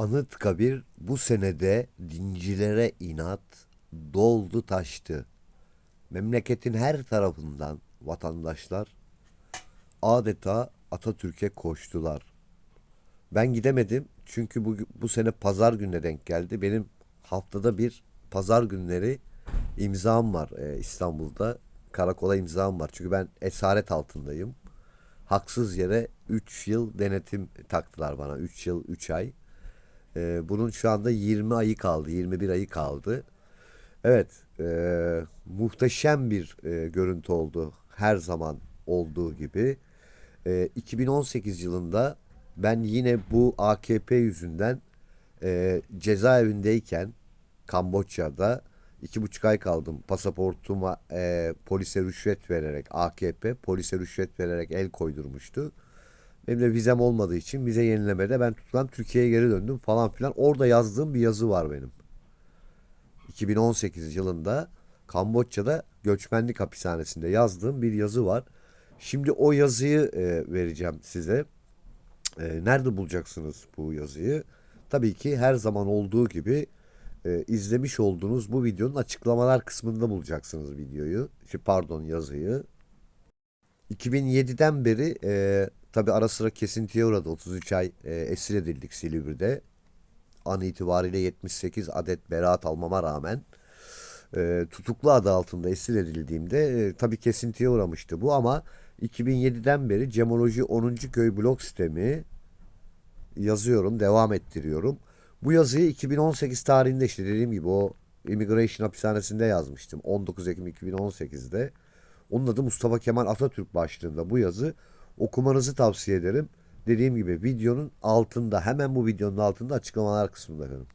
Anıtkabir bu senede dincilere inat doldu taştı. Memleketin her tarafından vatandaşlar adeta Atatürk'e koştular. Ben gidemedim çünkü bu, bu sene pazar gününe denk geldi. Benim haftada bir pazar günleri imzam var e, İstanbul'da. Karakola imzam var. Çünkü ben esaret altındayım. Haksız yere 3 yıl denetim taktılar bana. 3 yıl 3 ay. E, bunun şu anda 20 ayı kaldı. 21 ayı kaldı. Evet. e, muhteşem bir e, görüntü oldu. Her zaman olduğu gibi. E, 2018 yılında ben yine bu AKP yüzünden e, cezaevindeyken Kamboçya'da iki buçuk ay kaldım. Pasaportuma e, polise rüşvet vererek AKP polise rüşvet vererek el koydurmuştu. Benim de vizem olmadığı için vize yenilemede ben tutulan Türkiye'ye geri döndüm falan filan. Orada yazdığım bir yazı var benim. 2018 yılında Kamboçya'da göçmenlik hapishanesinde yazdığım bir yazı var. Şimdi o yazıyı e, vereceğim size. E, nerede bulacaksınız bu yazıyı? Tabii ki her zaman olduğu gibi e, izlemiş olduğunuz bu videonun açıklamalar kısmında bulacaksınız videoyu. Şey, pardon yazıyı. 2007'den beri e, tabii ara sıra kesintiye uğradı. 33 ay e, esir edildik Silivri'de. An itibariyle 78 adet beraat almama rağmen e, tutuklu adı altında esir edildiğimde e, tabii kesintiye uğramıştı bu ama 2007'den beri Cemoloji 10. Köy blok sistemi yazıyorum, devam ettiriyorum. Bu yazıyı 2018 tarihinde işte dediğim gibi o Immigration hapishanesinde yazmıştım. 19 Ekim 2018'de. Onun adı Mustafa Kemal Atatürk başlığında bu yazı okumanızı tavsiye ederim. Dediğim gibi videonun altında hemen bu videonun altında açıklamalar kısmında efendim.